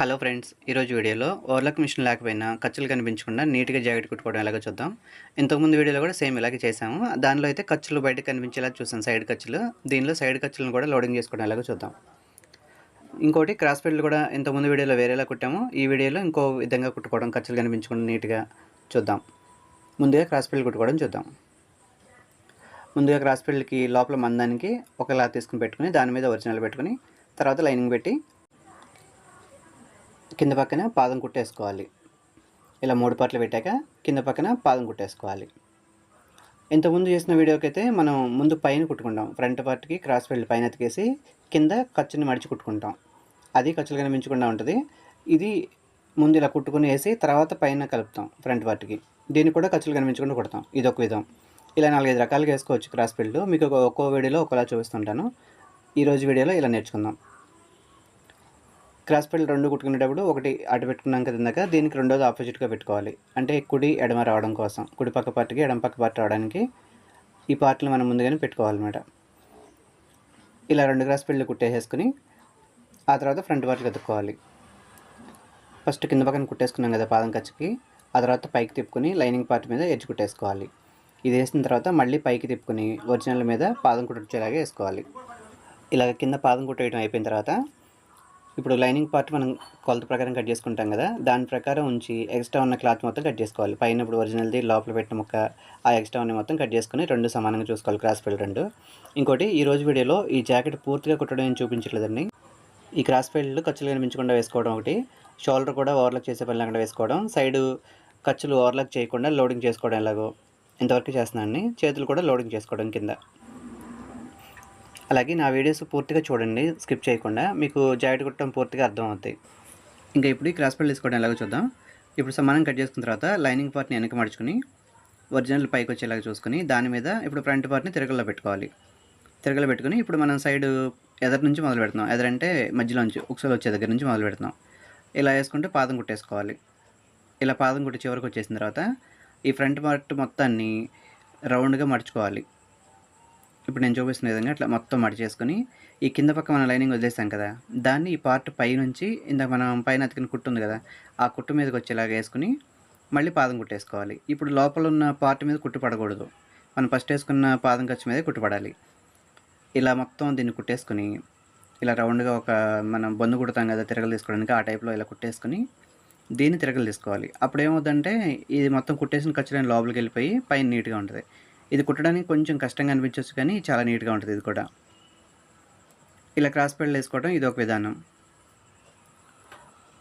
Hello friends ఈరోజు వీడియోలో overlock machine లేకపోయినా ఖర్చులు కనిపించకుండా నీట్గా జాకెట్ కుట్టుకోవడం ఎలాగో చూద్దాం. ఇంతకుముందు వీడియోలో కూడా సేమ్ ఇలాగే చేసాము దానిలో అయితే ఖర్చులు బయటకు కనిపించేలా చూసాం సైడ్ ఖర్చులు. దీనిలో సైడ్ ఖర్చులను కూడా లోడింగ్ చేసుకోవడం ఎలాగో చూద్దాం. ఇంకోటి క్రాస్ పెడ్లు కూడా ఇంతకుముందు వీడియోలో వేరేలా కుట్టాము. ఈ వీడియోలో ఇంకో విధంగా కుట్టుకోవడం ఖర్చులు కనిపించకుండా నీట్గా చూద్దాం. ముందుగా క్రాస్ పెడ్లు కుట్టుకోవడం చూద్దాం. ముందుగా క్రాస్ పెడ్లకి లోపల మందానికి ఒక క్లాత్ తీసుకుని పెట్టుకుని దాని మీద ఒరిజినల్ పెట్టుకుని తర్వాత లైనింగ్ పెట్టి కింద పక్కన పాదం కుట్టేసుకోవాలి. ఇలా మూడు పట్లు పెట్టాక కింద పక్కన పాదం కుట్టేసుకోవాలి. ఇంతకుముందు చేసిన వీడియోకి అయితే మనం ముందు పైన కుట్టుకుంటాం. ఫ్రంట్ పార్ట్కి క్రాస్ ఫీల్డ్ పైన ఎతికేసి కింద ఖర్చుని మడిచి కుట్టుకుంటాం. అది ఖర్చులు కనిపించకుండా ఉంటుంది. ఇది ముందు ఇలా కుట్టుకుని వేసి తర్వాత పైన కలుపుతాం ఫ్రంట్ పార్ట్కి. దీన్ని కూడా ఖర్చులు కనిపించకుండా కుడతాం. ఇది ఒక విధం. ఇలా నాలుగైదు రకాలుగా వేసుకోవచ్చు క్రాస్ ఫీల్డ్ మీకు ఒక్కో వీడియోలో ఒకలా చూపిస్తుంటాను. ఈరోజు వీడియోలో ఇలా నేర్చుకుందాం. క్రాస్ ఫీల్డ్ రెండు కుట్టుకునేటప్పుడు ఒకటి అటు పెట్టుకున్నాం కదా ఇందాక దీనికి రెండోది ఆపోజిట్గా పెట్టుకోవాలి. అంటే కుడి ఎడమ రావడం కోసం కుడి పక్క పార్ట్కి ఎడమ పక్క పార్ట్ రావడానికి ఈ పార్ట్లు మనం ముందుగానే పెట్టుకోవాలన్నమాట. ఇలా రెండు క్రాస్ పెళ్ళు కుట్టేసేసుకుని ఆ తర్వాత ఫ్రంట్ పార్ట్ కదుక్కోవాలి ఫస్ట్ కింద పక్కన కుట్టేసుకున్నాం కదా పాదం ఖర్చుకి ఆ తర్వాత పైకి తిప్పుకొని లైనింగ్ పార్ట్ మీద ఎడ్జ్ కుట్టేసుకోవాలి. ఇది వేసిన తర్వాత మళ్ళీ పైకి తిప్పుకొని ఒరిజినల్ మీద పాదం కుట్టేలాగా వేసుకోవాలి. ఇలా కింద పాదం కుట్టేయడం అయిపోయిన తర్వాత ఇప్పుడు లైనింగ్ పార్ట్ మనం కొలత ప్రకారం కట్ చేసుకుంటాం కదా దాని ప్రకారం ఉంచి ఎక్స్ట్రా ఉన్న క్లాత్ మొత్తం కట్ చేసుకోవాలి. పైన ఇప్పుడు ఒరిజినల్ది లోపల పెట్టిన ముక్క ఆ ఎక్స్ట్రా ఉన్న మొత్తం కట్ చేసుకుని రెండు సమానంగా చూసుకోవాలి క్రాస్ ఫీల్డ్ రెండు. ఇంకోటి ఈ రోజు వీడియోలో ఈ జాకెట్ పూర్తిగా కుట్టడం ఏం చూపించట్లేదండి. ఈ క్రాస్ ఫెల్డ్లు ఖర్చులు కనిపించకుండా వేసుకోవడం ఒకటి. షోల్డర్ కూడా ఓవర్లాక్ చేసే పని లేకుండా వేసుకోవడం. సైడ్ ఖర్చులు ఓవర్లాక్ చేయకుండా లోడింగ్ చేసుకోవడం ఎలాగో. ఇంతవరకు చేస్తున్నాను చేతులు కూడా లోడింగ్ చేసుకోవడం కింద. అలాగే నా వీడియోస్ పూర్తిగా చూడండి స్కిప్ చేయకుండా. మీకు జాకెట్ కుట్టడం పూర్తిగా అర్థం అవుతాయి ఇంకా ఇప్పుడు ఈ క్రాస్ పళ్ళు తీసుకోవడం ఎలాగో చూద్దాం. ఇప్పుడు సమానం కట్ చేసుకున్న తర్వాత లైనింగ్ పార్ట్ని వెనక మడుచుకుని ఒరిజినల్ పైకి వచ్చేలాగా చూసుకుని దాని మీద ఇప్పుడు ఫ్రంట్ పార్ట్ని తిరగల్లో పెట్టుకోవాలి. తిరగలో పెట్టుకుని ఇప్పుడు మనం సైడ్ ఎదర్ నుంచి మొదలు పెడుతున్నాం ఎదరంటే మధ్యలోంచి ఒకసారి వచ్చే దగ్గర నుంచి మొదలు పెడుతున్నాం ఇలా వేసుకుంటే పాదం కుట్టేసుకోవాలి. ఇలా పాదం కుట్టి చివరికి వచ్చేసిన తర్వాత ఈ ఫ్రంట్ పార్ట్ మొత్తాన్ని రౌండ్గా మడుచుకోవాలి. ఇప్పుడు నేను చూపిస్తున్న విధంగా అట్లా మొత్తం మడిచేసుకొని ఈ కింద పక్క మనం లైనింగ్ వదిలేసాం కదా దాన్ని ఈ పార్ట్ పైనుంచి ఇంత ఇందాక మనం పైన అతికిన కుట్టు ఉంది కదా ఆ కుట్టు మీదకి వచ్చేలాగా వేసుకుని మళ్ళీ పాదం కుట్టేసుకోవాలి. ఇప్పుడు లోపల ఉన్న పార్ట్ మీద కుట్టు పడకూడదు. మనం ఫస్ట్ వేసుకున్న పాదం ఖర్చు మీద కుట్టుపడాలి ఇలా మొత్తం దీన్ని కుట్టేసుకుని ఇలా రౌండ్గా ఒక మనం బొందు కుడతాం కదా తిరగలు తీసుకోవడానికి ఆ టైప్లో ఇలా కుట్టేసుకుని దీన్ని తిరగలు తీసుకోవాలి. అప్పుడు ఏమవుతుందంటే ఇది మొత్తం కుట్టేసిన ఖర్చులని లోపలికి వెళ్ళిపోయి పైన నీట్గా ఉంటుంది. ఇది కుట్టడానికి కొంచెం కష్టంగా అనిపించవచ్చు కానీ చాలా నీట్గా ఉంటుంది ఇది కూడా. ఇలా క్రాస్ పెళ్ళు వేసుకోవడం ఇది ఒక విధానం.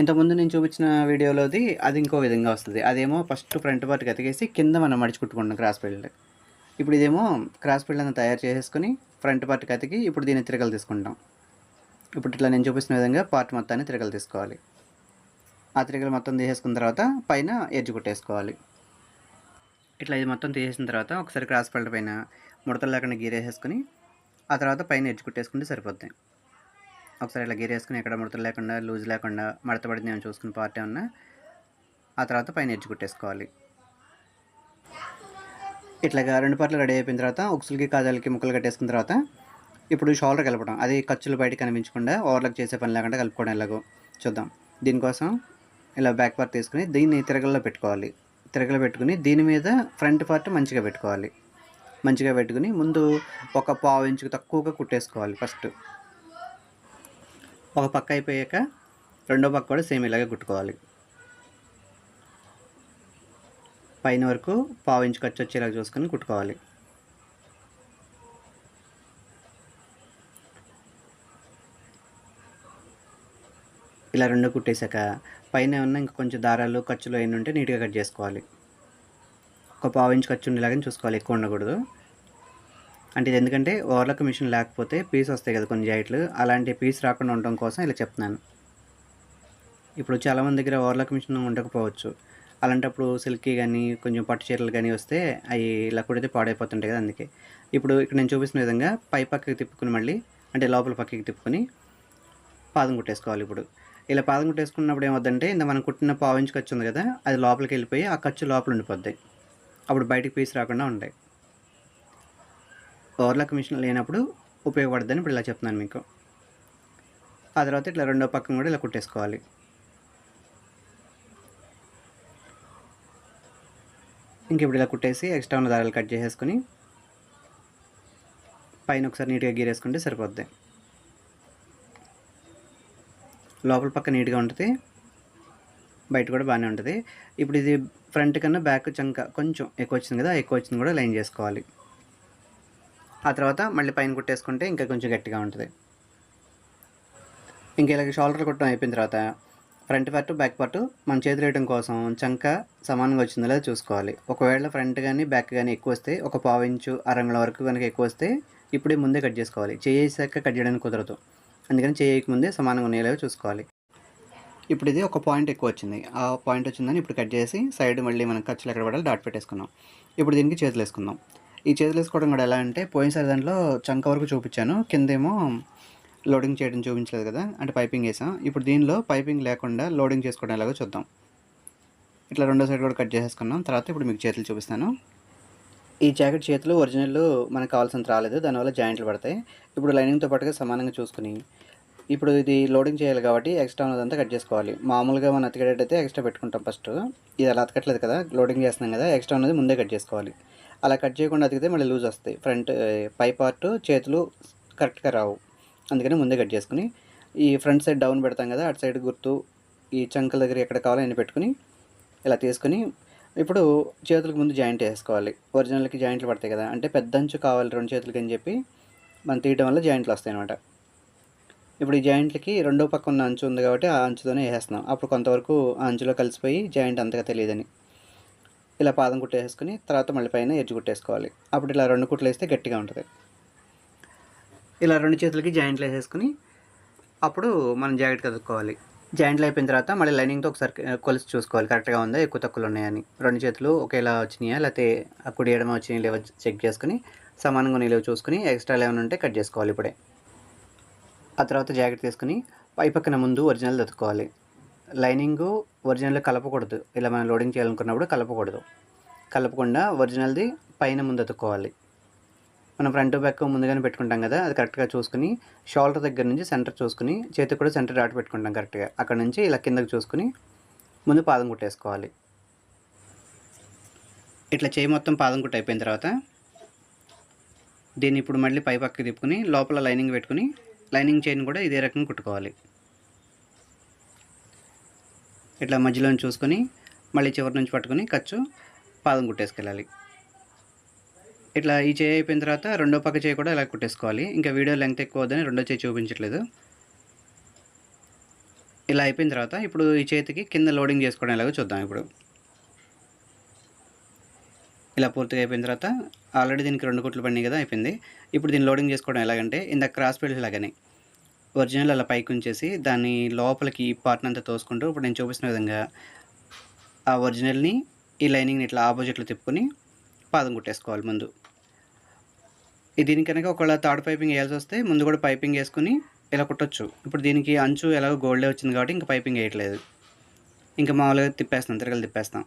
ఇంతకుముందు నేను చూపించిన వీడియోలోది అది ఇంకో విధంగా వస్తుంది. అదేమో ఫస్ట్ ఫ్రంట్ పార్ట్కి అతికేసి కింద మనం మడిచి కుట్టుకుంటాం క్రాస్ పెళ్ళి ఇప్పుడు ఇదేమో క్రాస్ పెళ్ళి తయారు చేసేసుకొని ఫ్రంట్ పార్ట్కి అతికి ఇప్పుడు దీన్ని తిరగలు తీసుకుంటాం. ఇప్పుడు ఇట్లా నేను చూపిస్తున్న విధంగా పార్ట్ మొత్తాన్ని తిరగలు తీసుకోవాలి. ఆ తిరగలు మొత్తం తీసేసుకున్న తర్వాత పైన ఎడ్జ్ కుట్టేసుకోవాలి. ఇట్లా ఇది మొత్తం తీసేసిన తర్వాత ఒకసారి క్రాస్ పళ్ళ పైన ముడతలు లేకుండా గీరేసేసుకుని ఆ తర్వాత పైన ఎడ్జ్ కుట్టేసుకుంటే సరిపోద్ది. ఒకసారి ఇట్లా గీరేసుకుని ఎక్కడ ముడతలు లేకుండా లూజ్ లేకుండా మడత పడింది ఏమైనా చూసుకుని పార్ట్ ఏమన్నా ఆ తర్వాత పైన ఎడ్జ్ కుట్టేసుకోవాలి. ఇట్లాగా రెండు పార్ట్లు రెడీ అయిపోయిన తర్వాత ఉక్సులకి కాజాలకి ముక్కలు కట్టేసుకున్న తర్వాత ఇప్పుడు షోల్డర్ కలపడం అది ఖర్చులు బయట కనిపించకుండా ఓవర్లకు చేసే పని లేకుండా కలుపుకోవడం ఎలాగో చూద్దాం. దీనికోసం ఇలా బ్యాక్ పార్ట్ తీసుకుని దీన్ని తిరగల్లో పెట్టుకోవాలి. తిరగలు పెట్టుకుని దీని మీద ఫ్రంట్ పార్ట్ మంచిగా పెట్టుకోవాలి. మంచిగా పెట్టుకుని ముందు ఒక పావు ఇంచుకు తక్కువగా కుట్టేసుకోవాలి ఫస్ట్. ఒక పక్క అయిపోయాక రెండో పక్క కూడా సేమ్ ఇలాగే కుట్టుకోవాలి. పైన వరకు పావు ఇంచు ఖర్చు వచ్చేలాగా చూసుకొని కుట్టుకోవాలి. ఇలా రెండు కుట్టేశాక పైన ఉన్న ఇంకా కొంచెం దారాలు ఖర్చులు అయిన ఉంటే నీట్గా కట్ చేసుకోవాలి. ఒక పావు ఇంచ్ ఖర్చు ఉండేలాగానే చూసుకోవాలి ఎక్కువ ఉండకూడదు. అంటే ఇది ఎందుకంటే ఓవర్లక్ మిషన్ లేకపోతే పీస్ వస్తాయి కదా కొన్ని జాయిట్లు అలాంటి పీస్ రాకుండా ఉండడం కోసం ఇలా చెప్తున్నాను. ఇప్పుడు చాలామంది దగ్గర ఓవర్లక్ మిషన్ ఉండకపోవచ్చు. అలాంటప్పుడు సిల్కీ కానీ కొంచెం పట్టు చీరలు కానీ వస్తే అవి ఇలా కుడితే పాడైపోతుంటాయి కదా అందుకే. ఇప్పుడు ఇక్కడ నేను చూపిస్తున్న విధంగా పై పక్కకి తిప్పుకుని మళ్ళీ అంటే లోపల పక్కకి తిప్పుకొని పాదం కుట్టేసుకోవాలి ఇప్పుడు. ఇలా పాదం కుట్టేసుకున్నప్పుడు ఏమవుతుందంటే ఇంత మనం కుట్టిన పావు ఇంచు ఖర్చు ఉంది కదా అది లోపలికి వెళ్ళిపోయి ఆ ఖర్చు లోపల ఉండిపోద్ది. అప్పుడు బయటికి పీస్ రాకుండా ఉంటాయి. ఓవర్లాక్ మిషన్ లేనప్పుడు ఉపయోగపడద్దని ఇప్పుడు ఇలా చెప్తున్నాను మీకు. ఆ తర్వాత ఇట్లా రెండో పక్కన కూడా ఇలా కుట్టేసుకోవాలి. ఇంక ఇప్పుడు ఇలా కుట్టేసి ఎక్స్ట్రా ఉన్న దారాలు కట్ చేసేసుకొని పైన ఒకసారి నీట్గా గీరేసుకుంటే సరిపోద్ది. లోపల పక్క నీట్గా ఉంటుంది. బయట కూడా బాగానే ఉంటుంది. ఇప్పుడు ఇది ఫ్రంట్ కన్నా బ్యాక్ చంక కొంచెం ఎక్కువ వచ్చింది కదా ఎక్కువ వచ్చింది కూడా లైన్ చేసుకోవాలి. ఆ తర్వాత మళ్ళీ పైన కుట్టేసుకుంటే ఇంకా కొంచెం గట్టిగా ఉంటుంది. ఇంకా ఇలాగ షోల్డర్ కుట్టడం అయిపోయిన తర్వాత ఫ్రంట్ పార్ట్ బ్యాక్ పార్ట్ మన చేతులు వేయడం కోసం చంక సమానంగా వచ్చిందో లేదో చూసుకోవాలి. ఒకవేళ ఫ్రంట్ కానీ బ్యాక్ కానీ ఎక్కువ వస్తే ఒక పావు ఇంచు అరంగుల వరకు కనుక ఎక్కువ వస్తే ఇప్పుడే ముందే కట్ చేసుకోవాలి. చేసాక కట్ చేయడానికి కుదరదు. అందుకని చేయకముందే సమానంగా ఉండేలాగా చూసుకోవాలి. ఇప్పుడు ఇది ఒక పాయింట్ ఎక్కువ వచ్చింది. ఆ పాయింట్ వచ్చిందని ఇప్పుడు కట్ చేసి సైడ్ మళ్ళీ మనం ఖర్చులు ఎక్కడ పడాలి డాట్ పెట్టేసుకున్నాం. ఇప్పుడు దీనికి చేతులు వేసుకుందాం ఈ చేతులు వేసుకోవడం కూడా ఎలా అంటే పోయినసారి దాంట్లో చంక వరకు చూపించాను. కిందేమో లోడింగ్ చేయడం చూపించలేదు కదా అంటే పైపింగ్ వేసాం. ఇప్పుడు దీనిలో పైపింగ్ లేకుండా లోడింగ్ చేసుకోవడం ఎలాగో చూద్దాం. ఇట్లా రెండో సైడ్ కూడా కట్ చేసేసుకున్నాం. తర్వాత ఇప్పుడు మీకు చేతులు చూపిస్తాను. ఈ జాకెట్ చేతులు ఒరిజినల్ మనకు కావాల్సినంత రాలేదు దానివల్ల జాయింట్లు పడతాయి. ఇప్పుడు లైనింగ్తో పాటుగా సమానంగా చూసుకుని ఇప్పుడు ఇది లోడింగ్ చేయాలి కాబట్టి ఎక్స్ట్రా ఉన్నదంతా కట్ చేసుకోవాలి. మామూలుగా మనం అతికేటట్టయితే ఎక్స్ట్రా పెట్టుకుంటాం ఫస్ట్. ఇది అలా అతకట్లేదు కదా లోడింగ్ చేస్తున్నాం కదా ఎక్స్ట్రా ఉన్నది ముందే కట్ చేసుకోవాలి. అలా కట్ చేయకుండా అతికితే మళ్ళీ లూజ్ వస్తాయి. ఫ్రంట్ పై పార్ట్ చేతులు కరెక్ట్గా రావు. అందుకని ముందే కట్ చేసుకుని ఈ ఫ్రంట్ సైడ్ డౌన్ పెడతాం కదా అటు సైడ్ గుర్తు ఈ చంకల దగ్గర ఎక్కడ కావాలో అన్ని పెట్టుకుని ఇలా తీసుకుని ఇప్పుడు చేతులకు ముందు జాయింట్ వేసుకోవాలి. ఒరిజినల్కి జాయింట్లు పడతాయి కదా. అంటే పెద్ద అంచు కావాలి రెండు చేతులకి అని చెప్పి మనం తీయడం వల్ల జాయింట్లు వస్తాయి అనమాట ఇప్పుడు ఈ జాయింట్లకి రెండో పక్క ఉన్న అంచు ఉంది కాబట్టి ఆ అంచుతోనే వేసేస్తున్నాం. అప్పుడు కొంతవరకు ఆ అంచులో కలిసిపోయి జాయింట్ అంతగా తెలియదని. ఇలా పాదం కుట్టేసుకుని తర్వాత మళ్ళీ పైన ఎడ్జ్ కుట్టేసుకోవాలి అప్పుడు ఇలా రెండు కుట్లు వేస్తే గట్టిగా ఉంటుంది. ఇలా రెండు చేతులకి జాయింట్లు వేసేసుకుని అప్పుడు మనం జాకెట్ కదుక్కోవాలి జాయింట్లు అయిపోయిన తర్వాత మళ్ళీ లైనింగ్తో ఒకసారి కొలిసి చూసుకోవాలి. కరెక్ట్గా ఉందా? ఎక్కువ తక్కువలు ఉన్నాయని. రెండు చేతులు ఒకేలా వచ్చినాయా? లేకపోతే ఆ కుడి ఎడమ వచ్చినాయి లేవో చెక్ చేసుకుని సమానంగా నిలవ చూసుకుని ఎక్స్ట్రా ఏమైనా ఉంటే కట్ చేసుకోవాలి ఇప్పుడే. ఆ తర్వాత జాకెట్ తీసుకుని పై పక్కన ముందు ఒరిజినల్ దొతుకోవాలి లైనింగ్ ఒరిజినల్ కలపకూడదు. ఇలా మనం లోడింగ్ చేయాలనుకున్నప్పుడు కలపకూడదు. కలపకుండా ఒరిజినల్ది పైన ముందు అతుక్కోవాలి మనం ఫ్రంట్ బ్యాక్ ముందుగానే పెట్టుకుంటాం కదా అది కరెక్ట్గా చూసుకుని షోల్డర్ దగ్గర నుంచి సెంటర్ చూసుకుని చేతికి కూడా సెంటర్ డాట్ పెట్టుకుంటాం కరెక్ట్గా అక్కడ నుంచి ఇలా కిందకి చూసుకుని ముందు పాదం కుట్టేసుకోవాలి. ఇట్లా చేయి మొత్తం పాదం కుట్టు అయిపోయిన తర్వాత దీన్ని ఇప్పుడు మళ్ళీ పై పక్కకి తిప్పుకుని లోపల లైనింగ్ పెట్టుకుని లైనింగ్ చైన్ కూడా ఇదే రకంగా కుట్టుకోవాలి. ఇట్లా మధ్యలో చూసుకొని మళ్ళీ చివరి నుంచి పట్టుకొని ఖర్చు పాదం కుట్టేసుకెళ్ళాలి. ఇట్లా ఈ చేయి అయిపోయిన తర్వాత రెండో పక్క చేయి కూడా ఇలా కుట్టేసుకోవాలి. ఇంకా వీడియో లెంగ్త్ ఎక్కువ వద్దని రెండో చేయి చూపించట్లేదు. ఇలా అయిపోయిన తర్వాత ఇప్పుడు ఈ చేతికి కింద లోడింగ్ చేసుకోవడం ఎలాగో చూద్దాం ఇప్పుడు. ఇలా పూర్తిగా అయిపోయిన తర్వాత ఆల్రెడీ దీనికి రెండు కుట్లు పడినాయి కదా అయిపోయింది. ఇప్పుడు దీన్ని లోడింగ్ చేసుకోవడం ఎలాగంటే ఇంత క్రాస్ బెల్ట్ లాగానే. ఒరిజినల్ అలా పైకి ఉంచేసి దాన్ని లోపలికి ఈ పార్ట్ని అంతా తోసుకుంటూ ఇప్పుడు నేను చూపిస్తున్న విధంగా ఆ ఒరిజినల్ని ఈ లైనింగ్ని ఇట్లా ఆపోజిట్లో తిప్పుకొని పాదం కుట్టేసుకోవాలి ముందు. దీనికి కనుక ఒకవేళ థర్డ్ పైపింగ్ వేయాల్సి వస్తే ముందు కూడా పైపింగ్ వేసుకుని ఇలా కుట్టచ్చు. ఇప్పుడు దీనికి అంచు ఎలాగో గోల్డే వచ్చింది కాబట్టి ఇంకా పైపింగ్ వేయట్లేదు. ఇంకా మామూలుగా తిప్పేస్తాం తిరగలు తిప్పేస్తాం.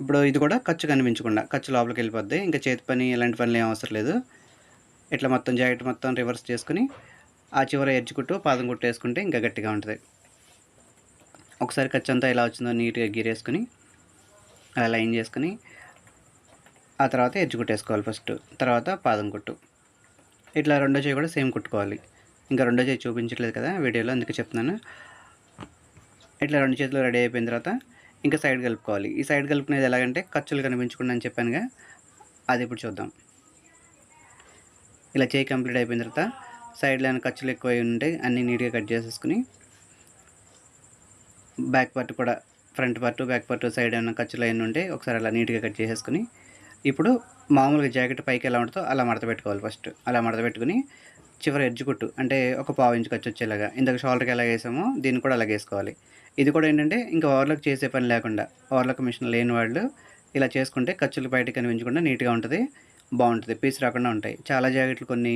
ఇప్పుడు ఇది కూడా ఖర్చు కనిపించకుండా ఖర్చు లోపలికి వెళ్ళిపోద్ది. ఇంకా చేతి పని ఇలాంటి పనులు ఏం అవసరం లేదు. ఇట్లా మొత్తం జాకెట్ మొత్తం రివర్స్ చేసుకుని ఆ చివర ఎడ్జ్ కుట్టు పాదం కుట్టు వేసుకుంటే ఇంకా గట్టిగా ఉంటుంది. ఒకసారి ఖర్చు అంతా ఎలా వచ్చిందో నీట్గా గీరేసుకుని అలా లైన్ చేసుకుని ఆ తర్వాత ఎడ్జ్ కుట్టేసుకోవాలి ఫస్ట్ తర్వాత పాదం కుట్టు. ఇట్లా రెండో చేయి కూడా సేమ్ కుట్టుకోవాలి. ఇంకా రెండో చేయి చూపించట్లేదు కదా వీడియోలో అందుకే చెప్తున్నాను. ఇట్లా రెండు చేతులు రెడీ అయిపోయిన తర్వాత ఇంకా సైడ్ కలుపుకోవాలి. ఈ సైడ్ కలుపుకునేది ఎలాగంటే ఖర్చులు కనిపించకుండా అని చెప్పానుగా అది ఇప్పుడు చూద్దాం. ఇలా చేయి కంప్లీట్ అయిపోయిన తర్వాత సైడ్లో ఏమైనా ఖర్చులు ఎక్కువ అయి ఉంటే అన్నీ నీట్గా కట్ చేసేసుకుని బ్యాక్ పార్ట్ కూడా front part back part side ఏమైనా ఖర్చులు అయిన ఉంటే ఒకసారి అలా నీట్గా కట్ చేసేసుకుని ఇప్పుడు మామూలుగా జాకెట్ పైకి ఎలా ఉంటుందో అలా మడత పెట్టుకోవాలి ఫస్ట్. అలా మడత పెట్టుకుని చివరి ఎడ్జ్ కుట్టు అంటే ఒక పావు ఇంచు ఖర్చు వచ్చేలాగా. ఇందాక షోల్డర్కి ఎలా వేసామో దీన్ని కూడా అలాగే వేసుకోవాలి. ఇది కూడా ఏంటంటే ఇంకా ఓవర్లకు చేసే పని లేకుండా ఓవర్లకు మిషన్ లేని వాళ్ళు ఇలా చేసుకుంటే ఖర్చులు బయటకు కనిపించకుండా నీట్గా ఉంటుంది బాగుంటుంది పీస్ రాకుండా ఉంటాయి. చాలా జాకెట్లు కొన్ని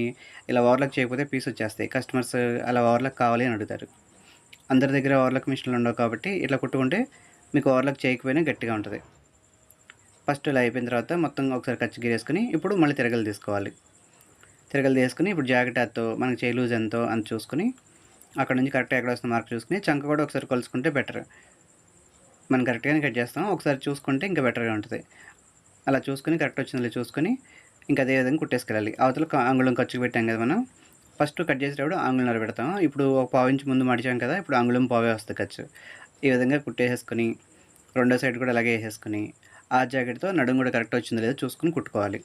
ఇలా ఓవర్లకు చేయకపోతే పీస్ వచ్చేస్తాయి. కస్టమర్స్ అలా ఓవర్లకు కావాలి అని అడుగుతారు. అందరి దగ్గర ఓవర్లకు మిషన్లు ఉండవు కాబట్టి ఇట్లా కుట్టుకుంటే మీకు ఓవర్లకు చేయకపోయినా గట్టిగా ఉంటుంది. ఫస్ట్ ఇలా అయిపోయిన తర్వాత మొత్తం ఒకసారి ఖర్చు గీరేసుకుని ఇప్పుడు మళ్ళీ తిరగలు తీసుకోవాలి. తిరగలు తీసుకుని ఇప్పుడు జాకెట్ అత్తో మనకి చేయి లూజ్ ఎంతో అని చూసుకుని అక్కడ నుంచి కరెక్ట్గా ఎక్కడ వస్తుంది మార్క్ చూసుకుని చంక కూడా ఒకసారి కొలుసుకుంటే బెటర్. మనం కరెక్ట్గానే కట్ చేస్తాం. ఒకసారి చూసుకుంటే ఇంకా బెటర్గా ఉంటుంది. అలా చూసుకుని కరెక్ట్ వచ్చిందో చూసుకొని ఇంకా అదే విధంగా కుట్టేసుకెళ్ళాలి. అవతల అంగుళం ఖర్చు పెట్టాం కదా మనం. ఫస్ట్ కట్ చేసేటప్పుడు అంగుళంలో పెడతాం ఇప్పుడు ఒక పావు ఇంచు ముందు మడిచాం కదా ఇప్పుడు అంగుళం పావే వస్తుంది ఖర్చు. ఈ విధంగా కుట్టేసేసుకుని రెండో సైడ్ కూడా అలాగే వేసేసుకుని ఆ జాకెట్తో నడుము కూడా కరెక్ట్ వచ్చిందో లేదో చూసుకుని కుట్టుకోవాలి.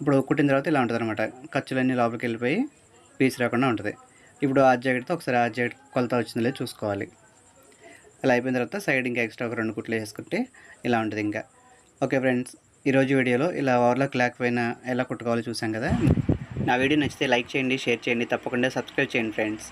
ఇప్పుడు కుట్టిన తర్వాత ఇలా ఉంటుంది అనమాట ఖర్చులన్నీ లోపలికి వెళ్ళిపోయి పీస్ రాకుండా ఉంటుంది. ఇప్పుడు ఆ జాకెట్తో ఒకసారి ఆ జాకెట్ కొలత వచ్చిందో లేదో చూసుకోవాలి. ఇలా అయిపోయిన తర్వాత సైడ్ ఇంకా ఎక్స్ట్రా ఒక రెండు కుట్లు వేసుకుంటే ఇలా ఉంటుంది ఇంకా. ఓకే ఫ్రెండ్స్ ఈరోజు వీడియోలో ఇలా ఓవర్లాక్ లేకపోయినా ఎలా కుట్టుకోవాలో చూసాం కదా. నా వీడియో నచ్చితే లైక్ చేయండి షేర్ చేయండి తప్పకుండా సబ్స్క్రైబ్ చేయండి ఫ్రెండ్స్.